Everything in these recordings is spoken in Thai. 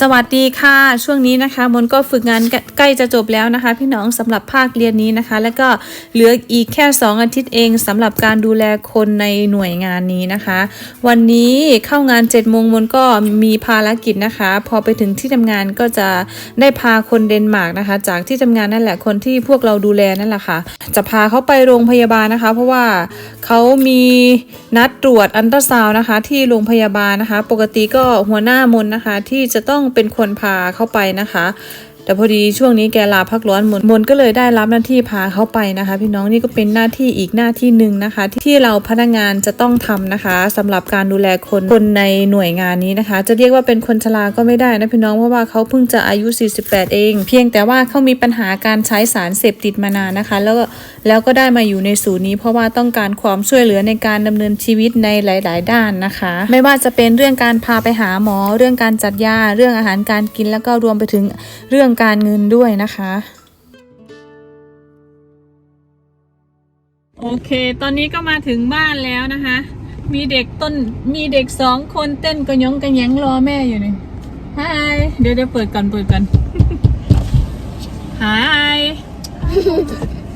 สวัสดีค่ะ ช่วงนี้นะคะมนก็ฝึกงานใกใกล้จะจบแล้วนะคะ พี่น้องสำหรับภาคเรียนนี้นะคะ แล้วก็เหลืออีกแค่ 2 อาทิตย์เองสำหรับการดูแลคนในหน่วยงานนี้นะคะ วันนี้เข้างาน7จ็ดโมงมนก็มีภารกิจนะคะ พอไปถึงที่ทำงานก็จะได้พาคนเดนมาร์กนะคะ จากที่ทำงานนั่นแหละคนที่พวกเราดูแลนั่นแหละค่ะ จะพาเขาไปโรงพยาบาลนะคะ เพราะว่าเขามีนัดตรวจอันตราซาวน์นะคะ ที่โรงพยาบาลนะคะ ปกติก็หัวหน้ามนนะคะที่จะต้องเป็นคนพาเข้าไปนะคะ แต่พอดีช่วงนี้แกลาพักร้อนมนมนก็เลยได้รับหน้าที่พาเขาไปนะคะ พี่น้องนี่ก็เป็นหน้าที่อีกหน้าที่หนึ่งนะคะ ที่เราพนักงานจะต้องทำนะคะสำหรับการดูแลคนคนในหน่วยงานนี้นะคะ จะเรียกว่าเป็นคนชราก็ไม่ได้นะพี่น้องเพราะว่าเขาเพิ่งจะอายุ 48 เอง เพียงแต่ว่าเขามีปัญหาการใช้สารเสพติดมานานนะคะ แล้วก็แล้วก็ได้มาอยู่ในศูนย์นี้ เพราะว่าต้องการความช่วยเหลือในการดำเนินชีวิตในหลาย ๆ ด้านนะคะ ไม่ว่าจะเป็นเรื่องการพาไปหาหมอ เรื่องการจัดยาเรื่องอาหารการกินแล้วก็รวมไปถึงเรื่องการเงินด้วยนะคะ โอเค ตอนนี้ก็มาถึงบ้านแล้วนะคะ มีเด็กต้นมีเด็กสองคนเต้นกระยงกระแยงรอแม่อยู่นี่ฮายเดี๋ยวเดี๋ยวเปิดก่อนเปิดก่อนฮาย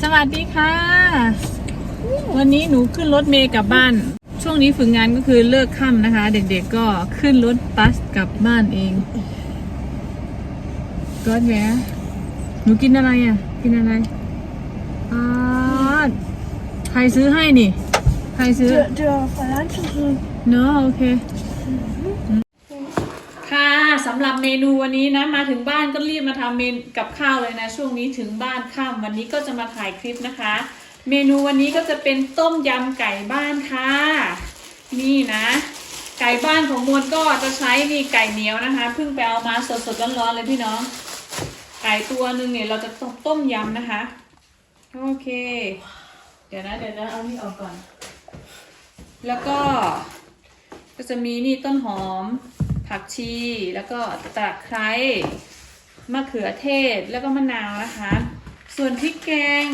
สวัสดีค่ะ วันนี้หนูขึ้นรถเมย์กลับบ้าน ช่วงนี้ฝึกงานก็คือเลิกค่ำนะคะ เด็กๆก็ขึ้นรถบัสกลับบ้านเอง ก็แม่หนูกินอะไรอ่ะ กินอะไรอ่าใครซื้อให้นี่ ใครซื้อ 这这好像就是 เนอะโอเค ค่ะสำหรับเมนูวันนี้นะ มาถึงบ้านก็รีบมาทำเมนกับข้าวเลยนะ ช่วงนี้ถึงบ้านค่ำวันนี้ก็จะมาถ่ายคลิปนะคะ เมนูวันนี้ก็จะเป็นต้มยำไก่บ้านค่ะ นี่นะ ไก่บ้านของมวลก็จะใช้นี่ไก่เหนียวนะคะเพิ่งไปเอามาสดๆร้อนๆเลยพี่น้อง ไก่ตัวหนึ่งเนี่ยเราจะต้มต้มยำนะคะ โอเค เดี๋ยวนะเดี๋ยวนะเอานี่ออกก่อน แล้วก็ก็จะมีนี่ต้นหอม ผักชี แล้วก็ตะไคร้มะเขือเทศแล้วก็มะนาวนะคะ ส่วนพริกแกง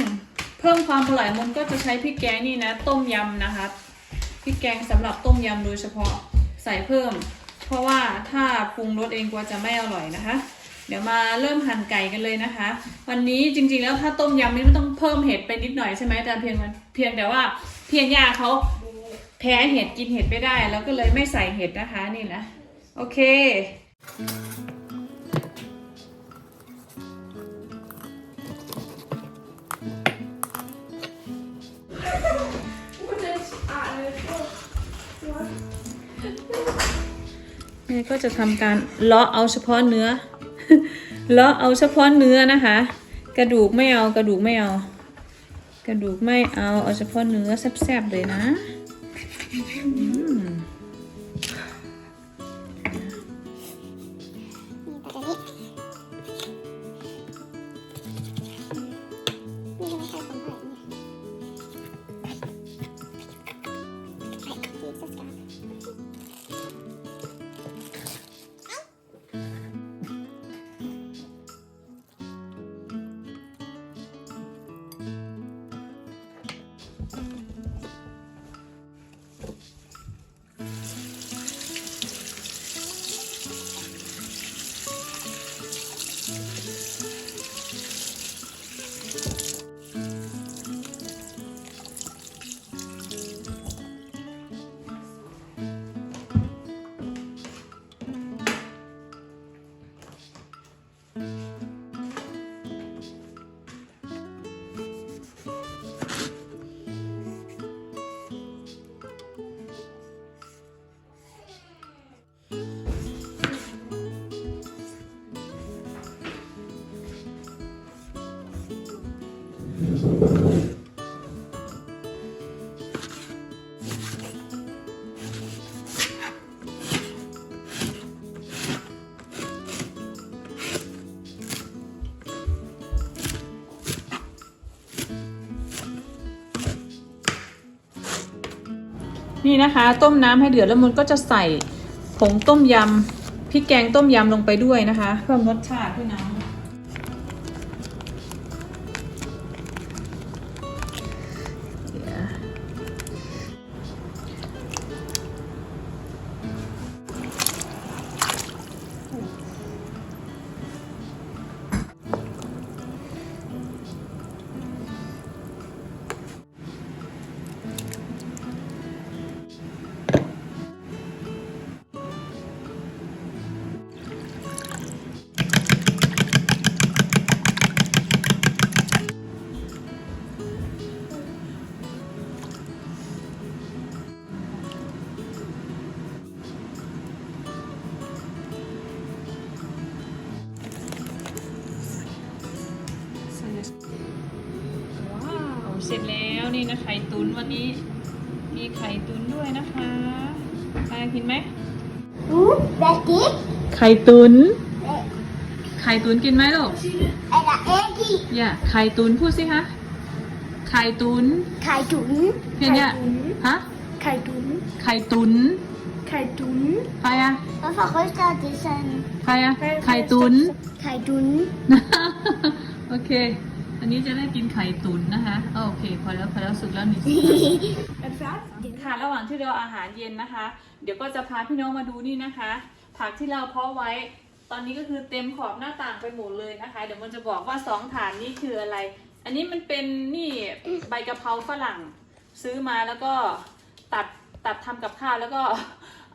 เพิ่มความอร่อยมันก็จะใช้พริกแกงนี่นะ ต้มยำนะคะพริกแกงสำหรับต้มยำโดยเฉพาะใส่เพิ่ม เพราะว่าถ้าปรุงรสเองกลัวจะไม่อร่อยนะคะ เดี๋ยวมาเริ่มหั่นไก่กันเลยนะคะ วันนี้จริงๆแล้วถ้าต้มยำนี่ไม่ต้องเพิ่มเห็ดไปนิดหน่อยใช่ไหมแต่เพียงมันเพียงแต่ว่าเพียงยาเขาแพ้เห็ดกินเห็ดไม่ได้ แล้วก็เลยไม่ใส่เห็ดนะคะนี่นะโอเคแม่ก็จะทำการเลาะเอาเฉพาะเนื้อ แล้วเอาเฉพาะเนื้อนะคะ กระดูกไม่เอากระดูกไม่เอา กระดูกไม่เอาเอาเฉพาะเนื้อแซ่บๆเลยนะ นี่นะคะ ต้มน้ำให้เดือดแล้วมันก็จะใส่ ผงต้มยำพริกแกงต้มยำลงไปด้วยนะคะ เพิ่มรสชาติด้วยน้ำ ไข่ตุน ไข่ตุนกินไหมลูก En dat Eggie. อย่าไข่ตุนพูดสิคะไข่ตุน Kai doen. เห็นเนี่ย ฮะ Kai doen. ไข่ตุน Kai doen. ใครอะ Wat voor rust dat is zijn? ใครอะไข่ตุน Kai doen. โอเค อันนี้จะได้กินไข่ตุนนะคะอ๋อโอเค พอแล้วพอแล้วสุกแล้วนี่ En vaak? ค่ะระหว่างที่เราอาหารเย็นนะคะ เดี๋ยวก็จะพาพี่น้องมาดูนี่นะคะ ผักที่เราเพาะไว้ ตอนนี้ก็คือเต็มขอบหน้าต่างไปหมดเลยนะคะ เดี๋ยวมันจะบอกว่าสองฐานนี่คืออะไร อันนี้มันเป็นนี่ใบกะเพราฝรั่ง ซื้อมาแล้วก็ตัดตัดทำกับข้าวแล้วก็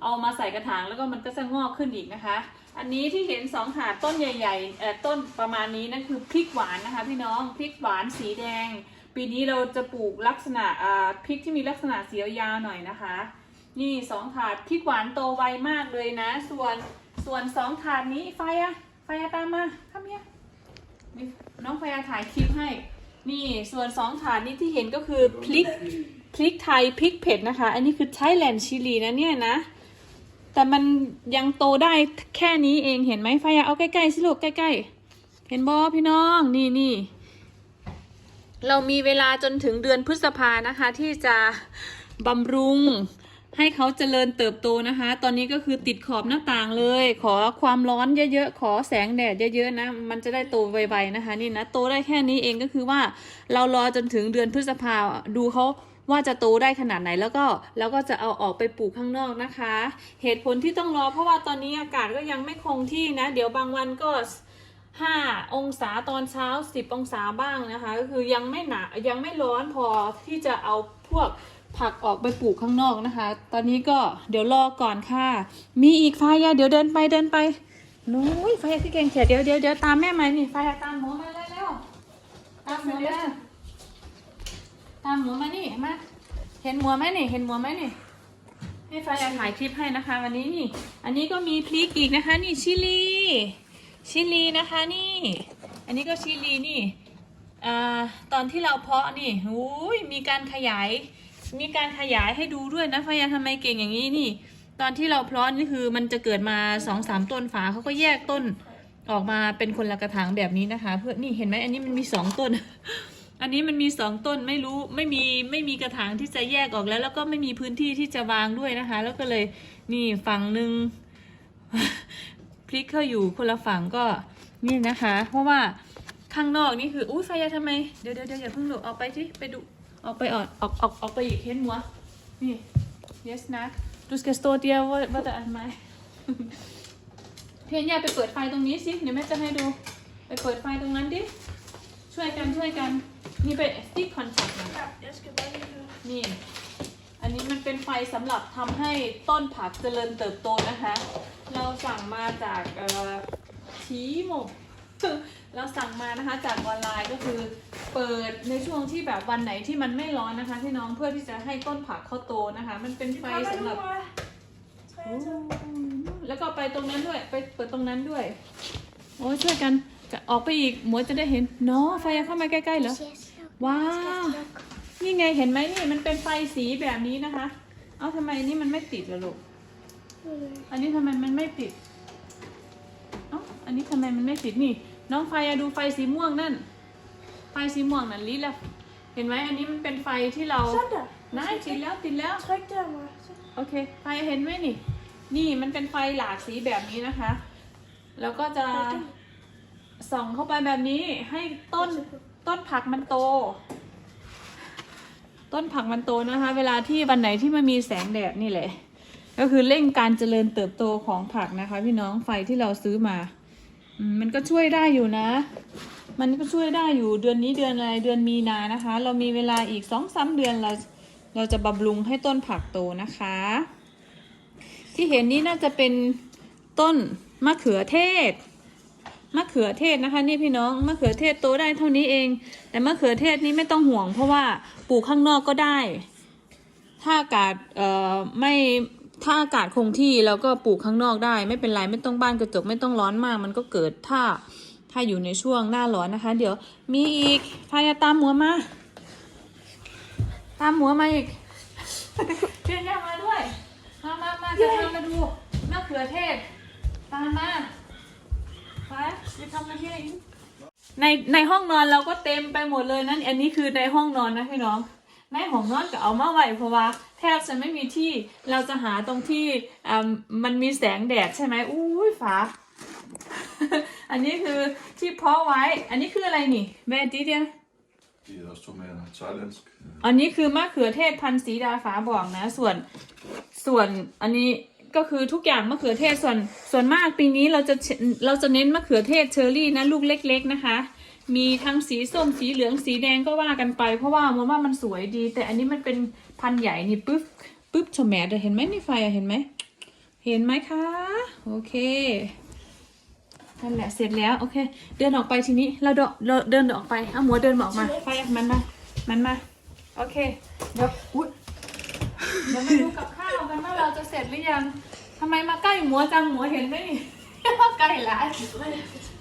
เอามาใส่กระถางแล้วก็มันก็จะงอกขึ้นอีกนะคะ อันนี้ที่เห็นสองถาดต้นใหญ่ๆเอ่อต้นประมาณนี้นั่นคือพริกหวานนะคะ พี่น้องพริกหวานสีแดง ปีนี้เราจะปลูกลักษณะอ่าพริกที่มีลักษณะเสียวยาวหน่อยนะคะ นี่สองถาดพริกหวานโตไวมากเลยนะ ส่วนส่วนสองถาดนี้ไฟอะไฟอะตามมาทำเนี่ยนี่น้องไฟอะถ่ายคลิปให้ นี่ส่วนสองถาดนี้ที่เห็นก็คือพริกพริกไทยพริกเผ็ดนะคะ อันนี้คือไทยแลนด์ชิลีนะเนี่ยนะ แต่มันยังโตได้แค่นี้เองเห็นไหมไฟอะเอาใกล้ๆสิลูกใกล้ๆ เห็นบอพี่น้องนี่นี่เรามีเวลาจนถึงเดือนพฤษภานะคะที่จะบำรุง ให้เขาเจริญเติบโตนะคะ ตอนนี้ก็คือติดขอบหน้าต่างเลย ขอความร้อนเยอะๆ ขอแสงแดดเยอะๆนะ มันจะได้โตไวๆนะคะ นี่นะ โตได้แค่นี้เองก็คือว่าเรารอจนถึงเดือนพฤษภาดูเขาว่าจะโตได้ขนาดไหนแล้วก็แล้วก็จะเอาออกไปปลูกข้างนอกนะคะ เหตุผลที่ต้องรอเพราะว่าตอนนี้อากาศก็ยังไม่คงที่นะ เดี๋ยวบางวันก็5องศาตอนเช้า10องศาบ้างนะคะ ก็คือยังไม่หนายังไม่ร้อนพอที่จะเอาพวก ผักออกไปปลูกข้างนอกนะคะ ตอนนี้ก็เดี๋ยวรอก่อนค่ะ มีอีกไฟอะเดี๋ยวเดินไปเดินไปนุ้ยไฟที่เก่งเขียดเดี๋ยวเดี๋ยวเดี๋ยวตามแม่มานี่ไฟอะตามหมูมาเร็วๆตามหมูมาตามหมูมานี่มาเห็นหมูไหมนี่เห็นหมูไหมนี่ให้ไฟอะถ่ายคลิปให้นะคะ วันนี้นี่ อันนี้ก็มีพริกอีกนะคะ นี่ชิลีชิลีนะคะนี่ อันนี้ก็ชิลีนี่อ่าตอนที่เราเพาะนี่อุ้ยมีการขยาย มีการขยายให้ดูด้วยนะพยาทำไมเก่งอย่างนี้นี่ ตอนที่เราเพาะนี่คือมันจะเกิดมาสองสามต้นฝาเขาก็แยกต้นออกมาเป็นคนละกระถางแบบนี้นะคะ เพื่อนี่เห็นไหมอันนี้มันมีสองต้น อันนี้มันมีสองต้นไม่รู้ไม่มีไม่มีกระถางที่จะแยกออกแล้ว แล้วก็ไม่มีพื้นที่ที่จะวางด้วยนะคะ แล้วก็เลยนี่ฝั่งหนึ่งพลิกเข้าอยู่คนละฝั่งก็นี่นะคะ เพราะว่าข้างนอกนี่คืออุ้ยไฟยาทำไมเดี๋ยวเดี๋ยวเดี๋ยวอย่าเพิ่งหลุดออกไปที่ไปดู ออกไปออกออกออกออกไปอีกเห็นหัวนี่ yes นะ du skal stå der hvor hvor der er mig เพียนยาไปเปิดไฟตรงนี้สิเดี๋ยวแม่จะให้ดู ไปเปิดไฟตรงนั้นดิ ช่วยกันช่วยกัน นี่ไปสติ๊กคอนแทคนี่ อันนี้มันเป็นไฟสำหรับทำให้ต้นผักเจริญเติบโตนะคะ เราสั่งมาจากเอ่อชีโม เราสั่งมานะคะจากออนไลน์ก็คือเปิดในช่วงที่แบบวันไหนที่มันไม่ร้อนนะคะที่น้องเพื่อที่จะให้ต้นผักเขาโตนะคะ มันเป็นไฟ Kom her สำห nu, รับ Maja. โอ้แล้วก็ไปตรงนั้นด้วย ไปเปิดตรงนั้นด้วย โอ้ยช่วยกันจะออกไปอีกหมวยจะได้เห็นเนาะไฟเข้ามาใกล้ๆเหรอว้าวนี่ไงเห็นไหมนี่มันเป็นไฟสีแบบนี้นะคะ เอ้าทำไมอันนี่มันไม่ติดล่ะลูกอันนี้ทำไมมันไม่ติดเอ้าอันนี้ทำไมมันไม่ติดนี่ น้องไฟอะดูไฟสีม่วงนั่น ไฟสีม่วงนั่นลิละเห็นไหมอันนี้มันเป็นไฟที่เรา Sådan der. ได้ติดแล้วติดแล้ว Tryk der, Maja. Så. โอเค ไฟเห็นไหมนี่ นี่มันเป็นไฟหลากสีแบบนี้นะคะ แล้วก็จะส่องเข้าไปแบบนี้ให้ต้นต้นผักมันโต ต้นผักมันโตนะคะ เวลาที่วันไหนที่มันมีแสงแดดนี่แหละ ก็คือเร่งการเจริญเติบโตของผักนะคะ พี่น้องไฟที่เราซื้อมาอื มันก็ช่วยได้อยู่นะ มันก็ช่วยได้อยู่เดือนนี้เดือนอะไรเดือนมีนานะคะ เรามีเวลาอีกสองสามเดือนเราเราจะบำรุงให้ต้นผักโตนะคะ ที่เห็นนี้น่าจะเป็นต้นมะเขือเทศมะเขือเทศนะคะ นี่พี่น้องมะเขือเทศโตได้เท่านี้เอง แต่มะเขือเทศนี้ไม่ต้องห่วง เพราะว่าปลูกข้างนอกก็ได้ ถ้าอากาศไม่ ถ้าอากาศคงที่เราก็ปลูกข้างนอกได้ ไม่เป็นไรไม่ต้องบ้านกระจกไม่ต้องร้อนมาก มันก็เกิดถ้าถ้าอยู่ในช่วงหน้าร้อนนะคะ เดี๋ยวมีอีกพายาตามหัวมา ตามหัวมาอีกเพียนย่ามาด้วยมามามาจะทำมาดูมะเขือเทศตามมาไปจะทำมาที่ในในห้องนอนเราก็เต็มไปหมดเลยนั่นอันนี้คือในห้องนอนนะพี่น้อง ในห้องนอนก็เอามาไว้เพราะว่าแทบจะไม่มีที่เราจะหาตรงที่อ่ามันมีแสงแดดใช่ไหมอุ้ยฟ้าอันนี้คือที่เพาะไว้ อันนี้คืออะไรนี่แม่ดิเดีย De er også tomater. Thailandsk. อันนี้คือมะเขือเทศพันธุ์สีดาฟ้าบอกนะ ส่วนส่วนอันนี้ก็คือทุกอย่างมะเขือเทศส่วนส่วนมากปีนี้เราจะเราจะเน้นมะเขือเทศเชอร์รี่นะลูกเล็ก ๆ นะคะ มีทั้งสีส้มสีเหลืองสีแดงก็ว่ากันไป เพราะว่ามันว่ามันสวยดี แต่อันนี้มันเป็นพันใหญ่นี่ปึ๊บปึ๊บชมแมดเห็นไหมนี่ไฟเห็นไหมเห็นไหมคะ โอเคนั่นแหละเสร็จแล้วโอเค เดินออกไปทีนี้เราเดินเดินออกไปเอาหมัวเดินออกมาไฟมันมามันมาโอเคเดี๋ยวอุ๊ยเดี๋ยวมาดูกับข้าวกันว่าเราจะเสร็จหรือยังทำไมมาใกล้หมัวจังหมัวเห็นไหมนี่ใกล้หลาย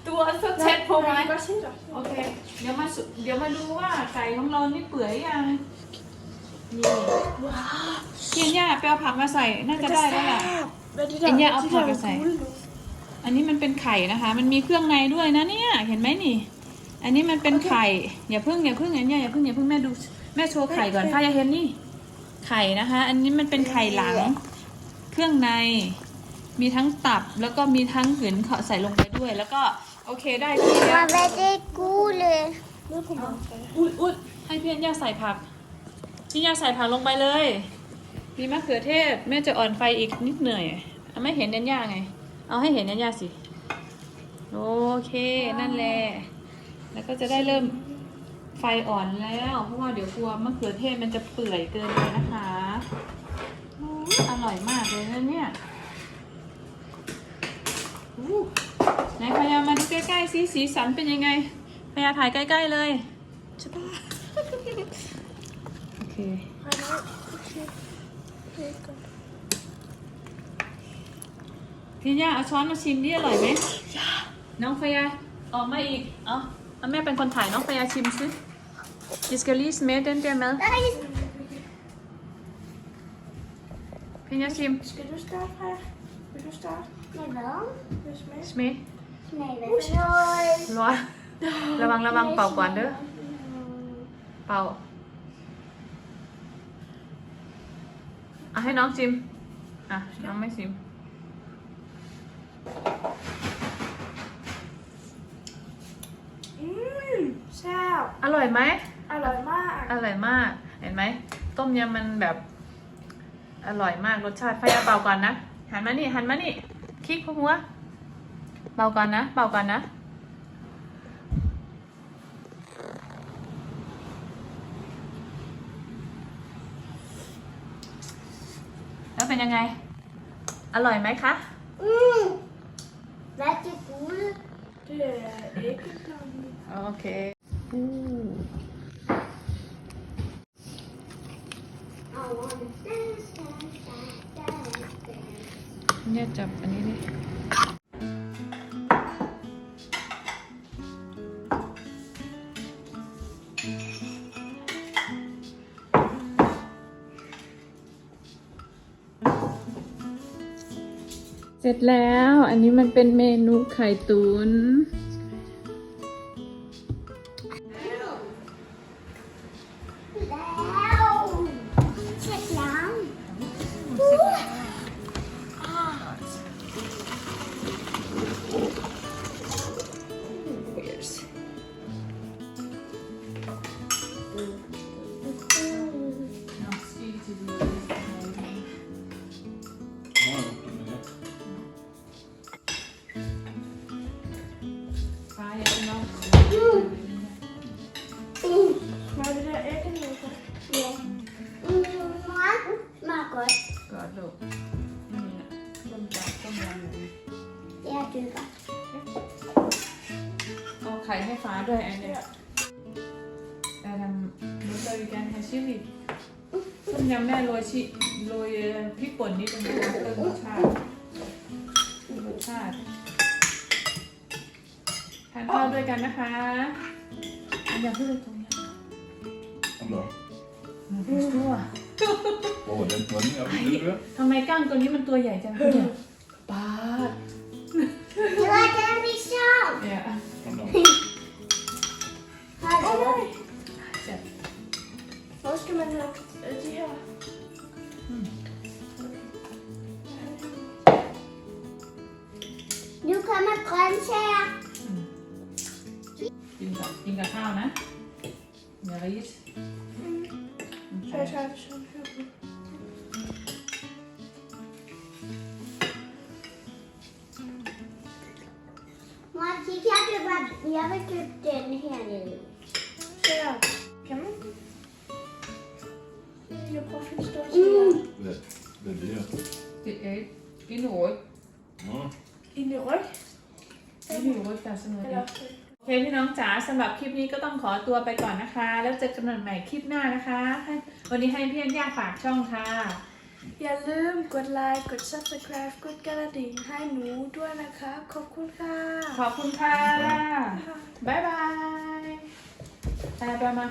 ตัวสเช็ดผมไหม Vad säger du? โอเค เดี๋ยวมาสุเดี๋ยวมาดูว่าไก่ของเรานี่เปื่อยยังนี่เพียนย่าไปเอาผักมาใส่น่าจะได้แล้วล่ะ Men det En där, jag det öppnar där för är sig. guld. อันนี้มันเป็นไข่นะคะ มันมีเครื่องในด้วยนะเนี่ย เห็นไหมนี่ อันนี้มันเป็นไข่ อย่าเพิ่งอย่าเพิ่งอย่าอย่าเพิ่งอย่าเพิ่งแม่ดูแม่โชว์ไข่ก่อนพายาเห็นนี่ ไข่นะคะ อันนี้มันเป็นไข่หลัง เครื่องใน มีทั้งตับแล้วก็มีทั้งหืนเขาใส่ลงไปด้วย แล้วก็ โอเคได้ที่แล้ว Vad är det guld? Nu kommer han. อุ้ยอุ้ยให้พี่อัญญาใส่ผัก พี่อัญญาใส่ผักลงไปเลย มีมะเขือเทศแม่จะอ่อนไฟอีกนิดหน่อยเอาไม่เห็นอัญญาไง เอาให้เห็นอัญญาสิ โอเคนั่นแหละ แล้วก็จะได้เริ่มไฟอ่อนแล้ว เพราะว่าเดี๋ยวกลัวมะเขือเทศมันจะเปื่อยเกินไปนะคะอู้อร่อยมากเลยนะเนี่ยอู้ไหนพยายามมาดูใก ล้ๆสิสีสันเป็นยังไงพยายามถ่ายใกล้ๆเลยใช่ปะโอเค Han har... Okej. พี่ย่าเอาช้อนมาชิมดิอร่อยไหมน้องพยาออกมาอีก เอาเอาแม่เป็นคนถ่ายน้องพยาชิมซิดิสกอลี่สเมดเดนเดียมล Nej! พี่ย่าชิม Ska du starta här? Vill du starta? Med vad? Med smäck? สเมด Med vad? ร้อนระวังระวังเป่าก่อนเด้อเป่าเอาให้น้องชิมอะน้องไม่ชิม Mm, Tjau! อร่อยไหม Hallå, Mark! อร่อยมากเห็นไหมต้มยำมันแบบอร่อยมากรสชาติไฟเอาเป่าก่อนนะหันมานี่หันมานี่คลิกหัว เบาก่อนนะเบาก่อนนะ แล้วเป็นยังไง อร่อยไหมคะ อืมและจะกูโอเคเนี่ยจับอันนี้ดิ ร็จแล้ว อันนี้มันเป็นเมนูไข่ตุน๋น ให้ฟ้าด้วยอันเนี้ยแต่ทำรู้เลยกันให้ชิลิต้มยำแม่โรยชิโรยพริกป่นนิดนึงเพิ่มรสชาติเพิ่มรสชาติทานข้าวด้วยกันนะคะอันอย่าเพิ่งเลยตรงนี้ Hallå. อืมตัว Åh, den var den oppe i det. ทำไมก้างตัวนี้มันตัวใหญ่จังเนี่ยปาด Det var den vi såg. เนี่ย Kom nu. Här är den. Hvor skal man have øh, de her? Nu kommer grøntsager. กินกับกินกับข้าวนะเนื้อริส Så jeg tager det sådan her. Mor, kig, jeg vil, jeg vil købe den her nede. Jeg prøver at finde størrelse. Mm. Hvad, hvad er det her? ติดเอ็กกินหนูโอ๊ต Nå, I min ryg. กินหนูโอ๊ตแต่เสมอ Eller โอเคพี่น้องจ๋าสำหรับคลิปนี้ก็ต้องขอตัวไปก่อนนะคะ แล้วเจอกันใหม่คลิปหน้านะคะให้วันนี้ให้พี่อัญญาฝากช่องค่ะ อย่าลืมกดไลค์ กด subscribe กดกระดิ่งให้หนูด้วยนะคะขอบคุณค่ะ ขอบคุณค่ะ บ๊ายบายไปไปมา